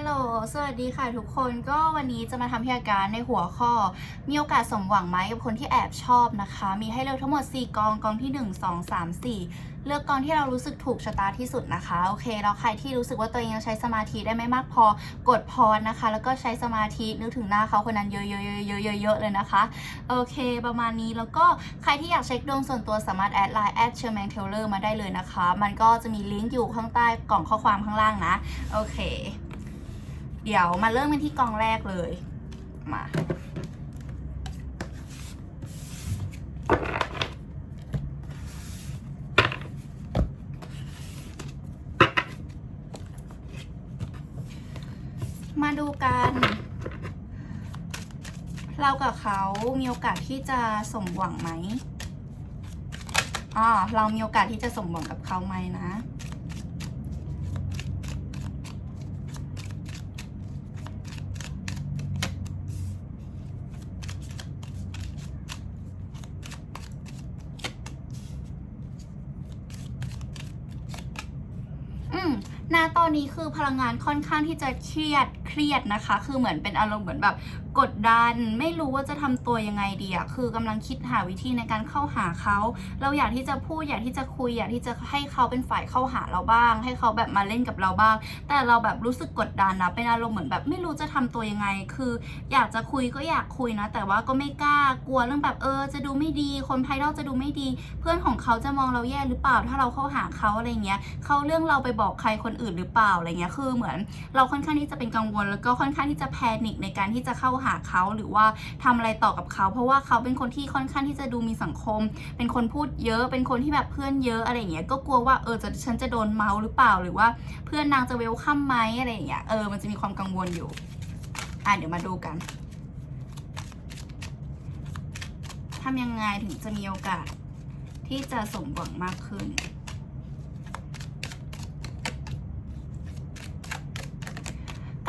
ลโหล สวัสดีค่ะทุกคน ก็วันนี้จะมาทำพยาการในหัวข้อ มีโอกาสสมหวังไหมกับคนที่แอบชอบนะคะ มีให้เลือกทั้งหมด 4 กอง กองที่ 1 2 3 4 เลือกกองที่เรารู้สึกถูกชะตาที่สุดนะคะ โอเค แล้วใครที่รู้สึกว่าตัวเองยังใช้สมาธิได้ไม่มากพอ กดพอนะคะ แล้วก็ใช้สมาธินึกถึงหน้าเขาคนนั้นเยอะๆๆๆๆเลยนะคะ โอเค ประมาณนี้ แล้วก็ใครที่อยากเช็คดวงส่วนตัวสามารถแอดไลน์แอดเชอร์แมนเทเลอร์มาได้เลยนะคะ มันก็จะมีลิงก์อยู่ข้างใต้กล่องข้อความข้างล่างนะ โอเค เดี๋ยวมาเริ่มกันที่กองแรกเลย มา มาดูกัน เรากับเขามีโอกาสที่จะสมหวังไหมอ่าเรามีโอกาสที่จะสมหวังกับเขาไหมนะ อืม ณตอนนี้คือพลังงานค่อนข้างที่จะเครียดเครียดนะคะ คือเหมือนเป็นอารมณ์เหมือนแบบกดดัน ไม่รู้ว่าจะทำตัวยังไงดีอะคือกำลังคิดหาวิธีในการเข้าหาเขา เราอยากที่จะพูดอยากที่จะคุยอยากที่จะให้เขาเป็นฝ่ายเข้าหาเราบ้าง ให้เขาแบบมาเล่นกับเราบ้าง แต่เราแบบรู้สึกกดดันนะเป็นอารมณ์เหมือนแบบไม่รู้จะทำตัวยังไง คืออยากจะคุยก็อยากคุยนะ แต่ว่าก็ไม่กล้ากลัวเรื่องแบบเออ จะดูไม่ดี คนภายนอกจะดูไม่ดี เพื่อนของเขาจะมองเราแย่หรือเปล่าถ้าเราเข้าหาเขาอะไรเงี้ยเขาเรื่องเราไปบอกใครคนอื่นหรือเปล่าอะไรเงี้ยคือเหมือนเราค่อนข้างที่จะเป็นกังวล แล้วก็ค่อนข้างที่จะแพนิคในการที่จะเข้าหาเขาหรือว่าทำอะไรต่อกับเขา เพราะว่าเขาเป็นคนที่ค่อนข้างที่จะดูมีสังคม เป็นคนพูดเยอะ เป็นคนที่แบบเพื่อนเยอะอะไรเงี้ยก็กลัวว่าเออจะฉันจะโดนเมาหรือเปล่า หรือว่าเพื่อนนางจะเวลคัมไหมอะไรเงี้ยเออมันจะมีความกังวลอยู่อะเดี๋ยวมาดูกันทำยังไงถึงจะมีโอกาสที่จะสมหวังมากขึ้น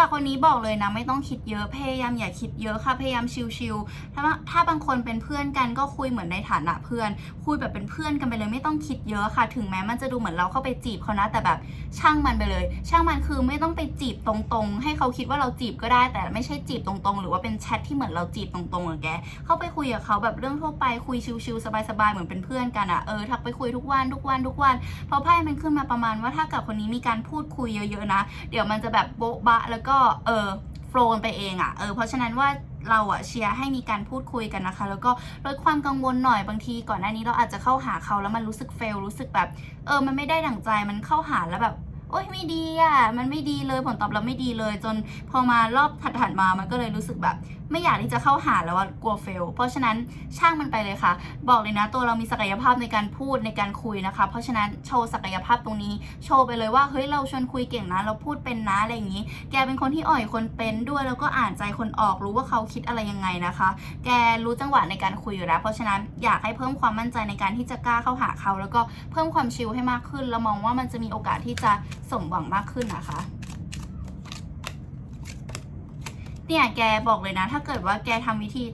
กับคนนี้บอกเลยนะไม่ต้องคิดเยอะพยายามอย่าคิดเยอะค่ะพยายามชิลๆถ้าถ้าบางคนเป็นเพื่อนกันก็คุยเหมือนในฐานะเพื่อน คุยแบบเป็นเพื่อนกันไปเลยไม่ต้องคิดเยอะค่ะ ถึงแม้มันจะดูเหมือนเราเข้าไปจีบเขานะ แต่แบบช่างมันไปเลย ช่างมันคือไม่ต้องไปจีบตรงๆ ให้เขาคิดว่าเราจีบก็ได้ แต่ไม่ใช่จีบตรงๆ หรือว่าเป็นแชทที่เหมือนเราจีบตรงๆหรอแกเข้าไปคุยกับเขาแบบเรื่องทั่วไปคุยชิลๆสบายๆเหมือนเป็นเพื่อนกันอะเออทักไปคุยทุกวันทุกวันทุกวันพอไพ่มันขึ้นมาประมาณว่าถ้ากับคนนี้มีการพูดคุยเยอะๆนะ เดี๋ยวมันจะแบบโบ๊ะบะแล้วก็เออโฟล์ไปเองอะ่ะเออเพราะฉะนั้นว่าเราอะเชียร์ให้มีการพูดคุยกันนะคะ แล้วก็ลดความกังวลหน่อยบางทีก่อนหน้านี้เราอาจจะเข้าหาเขาแล้วมันรู้สึกเฟลรู้สึกแบบ เออมันไม่ได้ดั่งใจมันเข้าหาแล้วแบบโอ๊ยไม่ดีอะ่ะมันไม่ดีเลยผลตอบรับไม่ดีเลย จนพอมารอบถัดๆมามันก็เลยรู้สึกแบบ ไม่อยากที่จะเข้าหาแล้วกลัวเฟล เพราะฉะนั้นช่างมันไปเลยค่ะ บอกเลยนะตัวเรามีศักยภาพในการพูดในการคุยนะคะ เพราะฉะนั้นโชว์ศักยภาพตรงนี้ โชว์ไปเลยว่าเฮ้ยเราชวนคุยเก่งนะ เราพูดเป็นนะอะไรอย่างนี้ แกเป็นคนที่อ่อยคนเป็นด้วยแล้วก็อ่านใจคนออกรู้ว่าเขาคิดอะไรยังไงนะคะ แกรู้จังหวะในการคุยอยู่แล้ว เพราะฉะนั้นอยากให้เพิ่มความมั่นใจในการที่จะกล้าเข้าหาเขา แล้วก็เพิ่มความชิลให้มากขึ้น แล้วมองว่ามันจะมีโอกาสที่จะสมหวังมากขึ้นนะคะ เนี่ยแกบอกเลยนะ ถ้าเกิดว่าแกทำวิธี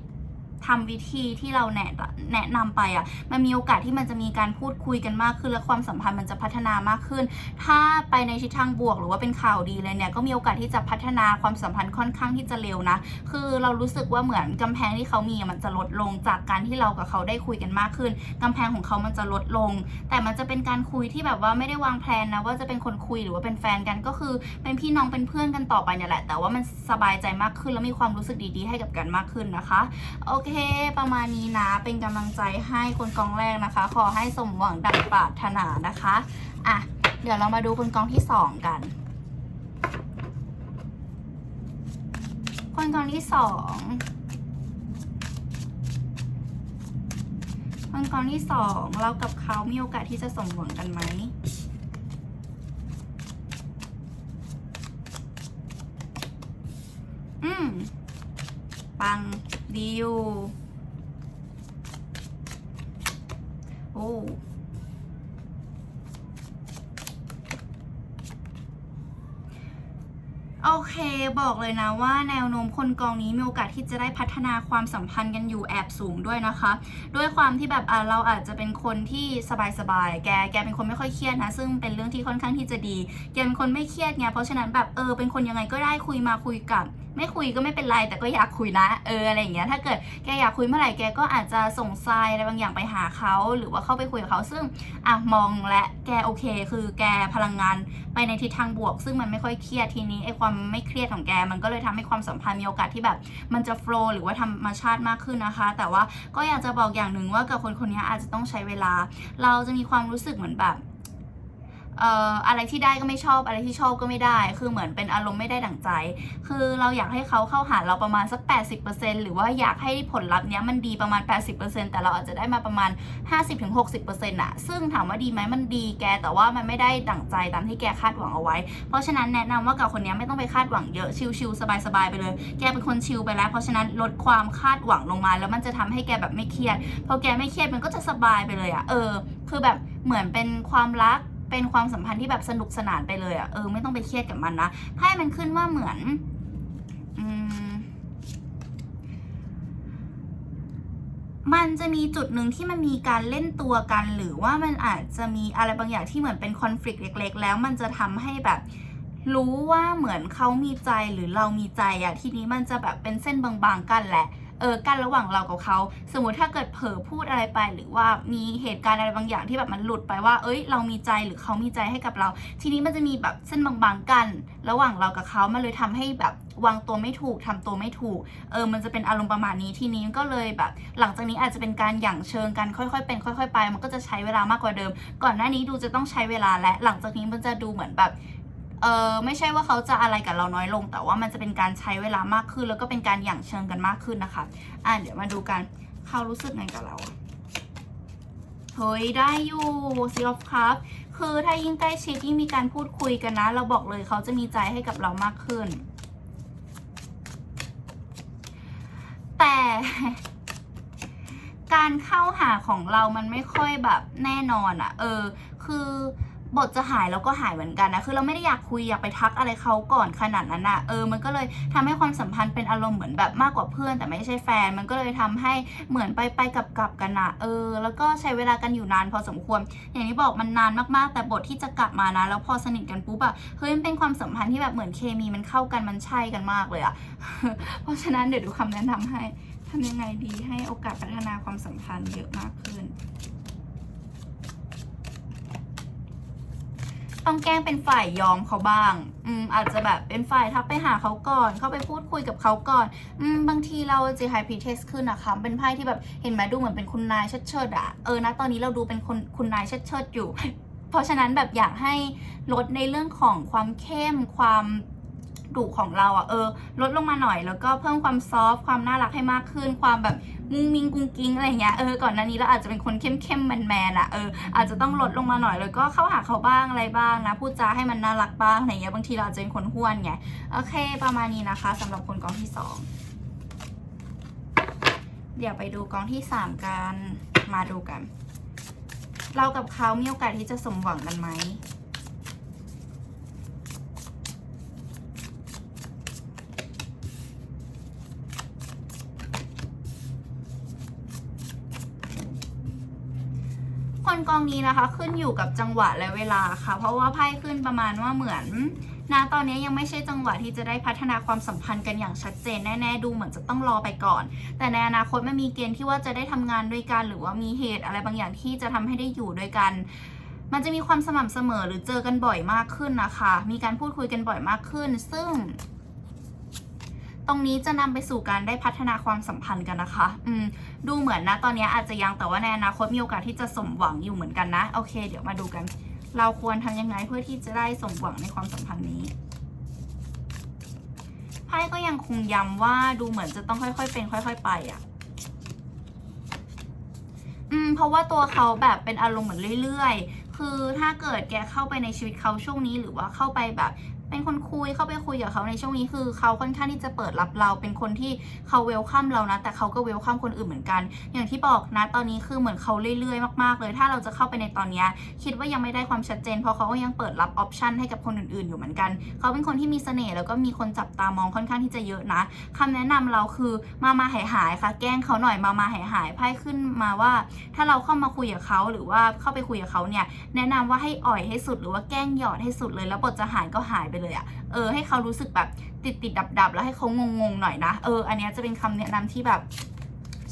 ทำวิธีที่เราแนะแนะนำไปอะ่ะมันมีโอกาสที่มันจะมีการพูดคุยกันมากขึ้น และความสัมพันธ์มันจะพัฒนามากขึ้น ถ้าไปในทิศทางบวกหรือว่าเป็นข่าวดีเลยเนี่ยก็มีโอกาสที่จะพัฒนาความสัมพันธ์ค่อนข้างที่จะเร็วนะ คือเรารู้สึกว่าเหมือนกำแพงที่เขามีมันจะลดลงจากการที่เรากับเขาได้คุยกันมากขึ้นกำแพงของเขามันจะลดลง แต่มันจะเป็นการคุยที่แบบว่าไม่ได้วางแผนนะว่าจะเป็นคนคุยหรือว่าเป็นแฟนกันก็คือเป็นพี่น้องเป็นเพื่อนกันต่อไปเนี่ยแหละ แต่ว่ามันสบายใจมากขึ้นแล้วมีความรู้สึกดีๆ ให้กับกันมากขึ้นนะคะโอเคประมาณนี้นะ เป็นกำลังใจให้คนกองแรกนะคะ ขอให้สมหวังดังปรารถนานะคะ อะ เดี๋ยวเรามาดูคนกองที่สองกัน คนกองที่สองคนกองที่สองเรากับเขามีโอกาสที่จะสมหวังกันไหมอืม ปังดีอยู่โอ้โอเค บอกเลยนะว่าแนวโน้มคนกองนี้มีโอกาสที่จะได้พัฒนาความสัมพันธ์กันอยู่แอบสูงด้วยนะคะ ด้วยความที่แบบเราอาจจะเป็นคนที่สบายๆ แก แกเป็นคนไม่ค่อยเครียดนะ ซึ่งเป็นเรื่องที่ค่อนข้างที่จะดี แกเป็นคนไม่เครียดไง เพราะฉะนั้นแบบเออเป็นคนยังไงก็ได้คุยมาคุยกับ ไม่คุยก็ไม่เป็นไรแต่ก็อยากคุยนะเอออะไรอย่างเงี้ยถ้าเกิดแกอยากคุยเมื่อไหร่แกก็อาจจะส่งทรายอะไรบางอย่างไปหาเขาหรือว่าเข้าไปคุยกับเขาซึ่งอะมองและแกโอเค คือแกพลังงานไปในทิศทางบวก ซึ่งมันไม่ค่อยเครียดทีนี้ไอ้ความไม่เครียดของแกมันก็เลยทำให้ความสัมพันธ์มีโอกาสที่แบบ มันจะโฟล์หรือว่าธรรมชาติมากขึ้นนะคะ แต่ว่าก็อยากจะบอกอย่างหนึ่งว่ากับคนคนนี้อาจจะต้องใช้เวลา เราจะมีความรู้สึกเหมือนแบบ เอ่ออะไรที่ได้ก็ไม่ชอบอะไรที่ชอบก็ไม่ได้ คือเหมือนเป็นอารมณ์ไม่ได้ดั่งใจ คือเราอยากให้เขาเข้าหาเราประมาณสัก 80%หรือว่าอยากให้ผลลัพธ์เนี้ยมันดีประมาณ 80%แต่เราอาจจะได้มาประมาณ 50-60%อะซึ่งถามว่าดีไหมมันดีแกแต่ว่ามันไม่ได้ดั่งใจตามที่แกคาดหวังเอาไว้ เพราะฉะนั้นแนะนำว่ากับคนเนี้ยไม่ต้องไปคาดหวังเยอะชิลๆสบายๆไปเลย แกเป็นคนชิลไปแล้ว เพราะฉะนั้นลดความคาดหวังลงมา แล้วมันจะทำให้แกแบบไม่เครียดพอแกไม่เครียดมันก็จะสบายไปเลยอะเออ คือแบบเหมือนเป็นความรัก เป็นความสัมพันธ์ที่แบบสนุกสนานไปเลยอะเออไม่ต้องไปเครียดกับมันนะไพ่มันขึ้นว่าเหมือนอืมมันจะมีจุดหนึ่งที่มันมีการเล่นตัวกัน หรือว่ามันอาจจะมีอะไรบางอย่างที่เหมือนเป็นคอน FLICT เล็ก ๆ แล้วมันจะทำให้แบบรู้ว่าเหมือนเขามีใจหรือเรามีใจอะทีนี้มันจะแบบเป็นเส้นบางๆกันแหละ เออกันระหว่างเรากับเขา สมมติถ้าเกิดเผลอพูดอะไรไป หรือว่ามีเหตุการณ์อะไรบางอย่างที่แบบมันหลุดไปว่า เอ้ย เรามีใจหรือเขามีใจให้กับเรา ทีนี้มันจะมีแบบเส้นบางๆกัน ระหว่างเรากับเขามันเลยทำให้แบบวางตัวไม่ถูกทำตัวไม่ถูก เออ มันจะเป็นอารมณ์ประมาณนี้ทีนี้ก็เลยแบบ หลังจากนี้อาจจะเป็นการหยั่งเชิงกันค่อยๆ เป็น ค่อย ๆ ไป มันก็จะใช้เวลามากกว่าเดิม ก่อนหน้านี้ดูจะต้องใช้เวลาและหลังจากนี้มันจะดูเหมือนแบบ เออไม่ใช่ว่าเขาจะอะไรกับเราน้อยลง แต่ว่ามันจะเป็นการใช้เวลามากขึ้น แล้วก็เป็นการหยั่งเชิงกันมากขึ้นนะคะ อะเดี๋ยวมาดูกันเขารู้สึกไงกับเราเฮ้ยได้อยู่ซีออฟคัพคือถ้ายิ่งใกล้ชิดยิ่งมีการพูดคุยกันนะ เราบอกเลยเขาจะมีใจให้กับเรามากขึ้น แต่การเข้าหาของเรามันไม่ค่อยแบบแน่นอนอะ เออ คือ บทจะหายแล้วก็หายเหมือนกันนะ คือเราไม่ได้อยากคุยอยากไปทักอะไรเขาก่อนขนาดนั้นอะเออ มันก็เลยทำให้ความสัมพันธ์เป็นอารมณ์เหมือนแบบมากกว่าเพื่อน แต่ไม่ใช่แฟน มันก็เลยทำให้เหมือนไปไปกับกลับกันอะเออ แล้วก็ใช้เวลากันอยู่นานพอสมควร อย่างที่บอกมันนานมากๆ แต่บทที่จะกลับมานะ แล้วพอสนิทกันปุ๊บอะเฮ้ยมันเป็นความสัมพันธ์ที่แบบเหมือนเคมีมันเข้ากันมันใช่กันมากเลยอะเพราะฉะนั้นเดี๋ยวดูคำแนะนำให้ทำยังไงดีให้โอกาสพัฒนาความสัมพันธ์เยอะมากขึ้น ต้องแกล้งเป็นฝ่ายยอมเขาบ้าง อืมอาจจะแบบเป็นฝ่ายทักไปหาเขาก่อน เข้าไปพูดคุยกับเขาก่อน อืมบางทีเราจะไฮพีเทสขึ้นนะคะเป็นไพ่ที่แบบเห็นไหมดูเหมือนเป็นคุณนายเชิดเชิดอะเออนะตอนนี้เราดูเป็นคนคุณนายเชิดเชิดอยู่ เพราะฉะนั้นแบบอยากให้ลดในเรื่องของความเข้มความ ดุของเราอะเออ ลดลงมาหน่อยแล้วก็เพิ่มความซอฟต์ความน่ารักให้มากขึ้น ความแบบมุ้งมิงกุ้งกิ้งอะไรเงี้ยเออก่อนหน้านี้เราอาจจะเป็นคนเข้มเข้มแมนแมนอะเอออาจจะต้องลดลงมาหน่อยแล้วก็เข้าหาเขาบ้างอะไรบ้างนะพูดจาให้มันน่ารักบ้างอะไรเงี้ยบางทีเราอาจจะเป็นคนห้วนไงโอเค ประมาณนี้นะคะสำหรับคนกองที่สองเดี๋ยวไปดูกองที่สามกันมาดูกัน เรากับเขามีโอกาสที่จะสมหวังกันไหม กองนี้นะคะ ขึ้นอยู่กับจังหวะและเวลาค่ะ เพราะว่าไพ่ขึ้นประมาณว่าเหมือนนะตอนนี้ยังไม่ใช่จังหวะที่จะได้พัฒนาความสัมพันธ์กันอย่างชัดเจนแน่ๆดูเหมือนจะต้องรอไปก่อน แต่ในอนาคตมันมีเกณฑ์ที่ว่าจะได้ทำงานด้วยกัน หรือว่ามีเหตุอะไรบางอย่างที่จะทำให้ได้อยู่ด้วยกัน มันจะมีความสม่ำเสมอหรือเจอกันบ่อยมากขึ้นนะคะ มีการพูดคุยกันบ่อยมากขึ้น ซึ่ง ตรงนี้จะนำไปสู่การได้พัฒนาความสัมพันธ์กันนะคะ อืม ดูเหมือนนะตอนนี้อาจจะยังแต่ว่าในอนาคตมีโอกาสที่จะสมหวังอยู่เหมือนกันนะ โอเค เดี๋ยวมาดูกัน เราควรทำยังไงเพื่อที่จะได้สมหวังในความสัมพันธ์นี้ไพ่ก็ยังคงย้ำว่าดูเหมือนจะต้องค่อย ๆ เป็น ค่อย ๆ ไปอะ อืม เพราะว่าตัวเขาแบบเป็นอารมณ์เหมือนเรื่อย ๆ คือถ้าเกิดแกเข้าไปในชีวิตเขาช่วงนี้หรือว่าเข้าไปแบบ เป็นคนคุยเข้าไปคุยกับเขาในช่วงนี้คือเขาค่อนข้างที่จะเปิดรับเราเป็นคนที่เขาเวลคัมเรานะ แต่เขาก็เวลคัมคนอื่นเหมือนกัน อย่างที่บอกนะตอนนี้คือเหมือนเขาเรื่อยๆมากๆเลย ถ้าเราจะเข้าไปในตอนนี้คิดว่ายังไม่ได้ความชัดเจนเพราะเขาก็ยังเปิดรับออปชันให้กับคนอื่นๆอยู่เหมือนกัน เขาเป็นคนที่มีเสน่ห์แล้วก็มีคนจับตามองค่อนข้างที่จะเยอะนะคำแนะนำเราคือมามาหายหายๆค่ะ แกล้งเขาหน่อยมามาหายหายๆไพ่ขึ้นมาว่า ถ้าเราเข้ามาคุยกับเขาหรือว่าเข้าไปคุยกับเขาเนี่ยแนะนำว่าให้อ่อยให้สุดหรือว่าแกล้งหยอดให้สุดเลย แล้วบทจะหายก็หายไปเลยอะเออให้เขารู้สึกแบบติดติดดับดับแล้วให้เขางงงหน่อยนะเอออันนี้จะเป็นคำแนะนำที่แบบ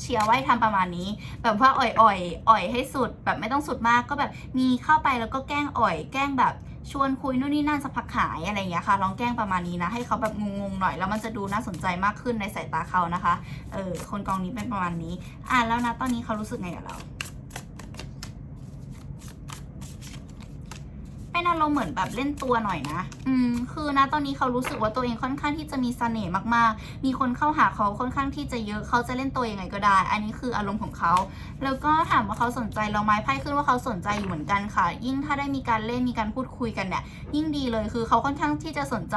เชียร์ไว้ทำประมาณนี้ แบบว่าอ่อยอ่อยอ่อยให้สุดแบบไม่ต้องสุดมากก็แบบมีเข้าไปแล้วก็แกล้งอ่อย แกล้งแบบชวนคุยนู่นนี่นั่นสักพักหายอะไรอย่างเงี้ยค่ะลองแกล้งประมาณนี้นะ ให้เขาแบบงงๆหน่อยแล้วมันจะดูน่าสนใจมากขึ้นในสายตาเขานะคะเออคนกองนี้เป็นประมาณนี้ อะแล้วนะตอนนี้เขารู้สึกไงกับเรา เป็นอารมณ์เหมือนแบบเล่นตัวหน่อยนะ อืม คือนะตอนนี้เขารู้สึกว่าตัวเองค่อนข้างที่จะมีเสน่ห์มากๆ มีคนเข้าหาเขาค่อนข้างที่จะเยอะ เขาจะเล่นตัวยังไงก็ได้ อันนี้คืออารมณ์ของเขา แล้วก็ถามว่าเขาสนใจเราไหมไพ่ขึ้นว่าเขาสนใจอยู่เหมือนกันค่ะ ยิ่งถ้าได้มีการเล่นมีการพูดคุยกันเนี่ย ยิ่งดีเลย คือเขาค่อนข้างที่จะสนใจ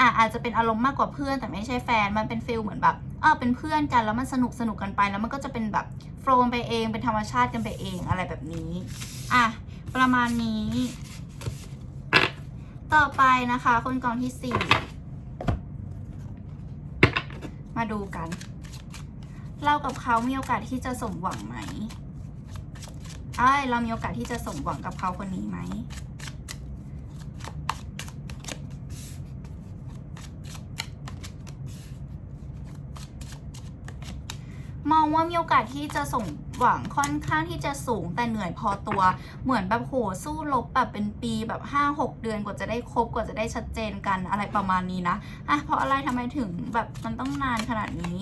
อะอาจจะเป็นอารมณ์มากกว่าเพื่อน แต่ไม่ใช่แฟน มันเป็นฟิลเหมือนแบบเออเป็นเพื่อนกันแล้วมันสนุกสนุกกันไป แล้วมันก็จะเป็นแบบโฟล์ไปเอง เป็นธรรมชาติกันไปเองอะไรแบบนี้ อะ ประมาณนี้ ต่อไปนะคะ คนกองที่สี่มาดูกัน เรากับเขามีโอกาสที่จะสมหวังไหมเอ้ยเรามีโอกาสที่จะสมหวังกับเขาคนนี้ไหม มองว่ามีโอกาสที่จะส่งหวังค่อนข้างที่จะสูงแต่เหนื่อยพอตัว เหมือนแบบโหสู้รบแบบเป็นปีแบบ 5-6 เดือนกว่าจะได้ครบกว่าจะได้ชัดเจนกันอะไรประมาณนี้นะอะเพราะอะไรทำไมถึงแบบมันต้องนานขนาดนี้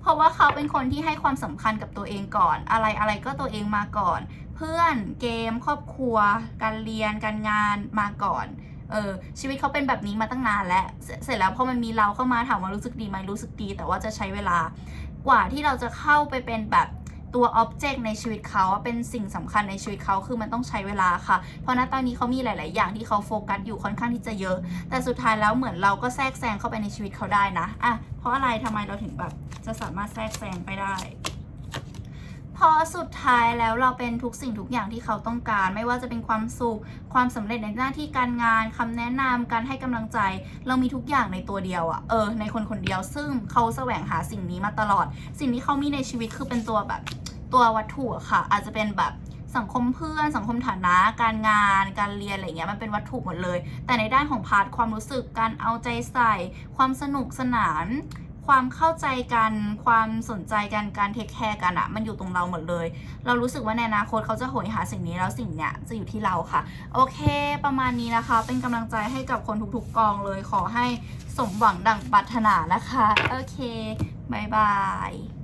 เพราะว่าเขาเป็นคนที่ให้ความสำคัญกับตัวเองก่อน อะไรอะไรก็ตัวเองมาก่อน เพื่อนเกม ครอบครัว การเรียนการงานมาก่อนเออชีวิตเขาเป็นแบบนี้มาตั้งนานแล้วเสเสร็จแล้วพอมันมีเราเข้ามาถามว่ารู้สึกดีไหมรู้สึกดี แต่ว่าจะใช้เวลา กว่าที่เราจะเข้าไปเป็นแบบตัวอ็อบเจกต์ในชีวิตเขาเป็นสิ่งสำคัญในชีวิตเขาคือมันต้องใช้เวลาค่ะ เพราะณตอนนี้เขามีหลาย ๆ อย่างที่เขาโฟกัสอยู่ค่อนข้างที่จะเยอะ แต่สุดท้ายแล้วเหมือนเราก็แทรกแซงเข้าไปในชีวิตเขาได้นะอะเพราะอะไรทำไมเราถึงแบบจะสามารถแทรกแซงไปได้ เพราะสุดท้ายแล้วเราเป็นทุกสิ่งทุกอย่างที่เขาต้องการ ไม่ว่าจะเป็นความสุข ความสำเร็จในหน้าที่การงานคำแนะนำการให้กำลังใจ เรามีทุกอย่างในตัวเดียวอะเออ ในคนคนเดียว ซึ่งเขาแสวงหาสิ่งนี้มาตลอด สิ่งที่เขามีในชีวิตคือเป็นตัวแบบตัววัตถุค่ะ อาจจะเป็นแบบสังคมเพื่อนสังคมฐานะการงาน การเรียนอะไรเงี้ยมันเป็นวัตถุหมดเลย แต่ในด้านของพาร์ทความรู้สึกการเอาใจใส่ ความสนุกสนาน ความเข้าใจกัน ความสนใจกัน การเทคแคร์กันอะมันอยู่ตรงเราหมดเลย เรารู้สึกว่าในอนาคตเขาจะโหยหาสิ่งนี้แล้วสิ่งเนี้ยจะอยู่ที่เราค่ะ โอเค ประมาณนี้นะคะ เป็นกำลังใจให้กับคนทุกๆกองเลย ขอให้สมหวังดังปรารถนานะคะ โอเคบายบาย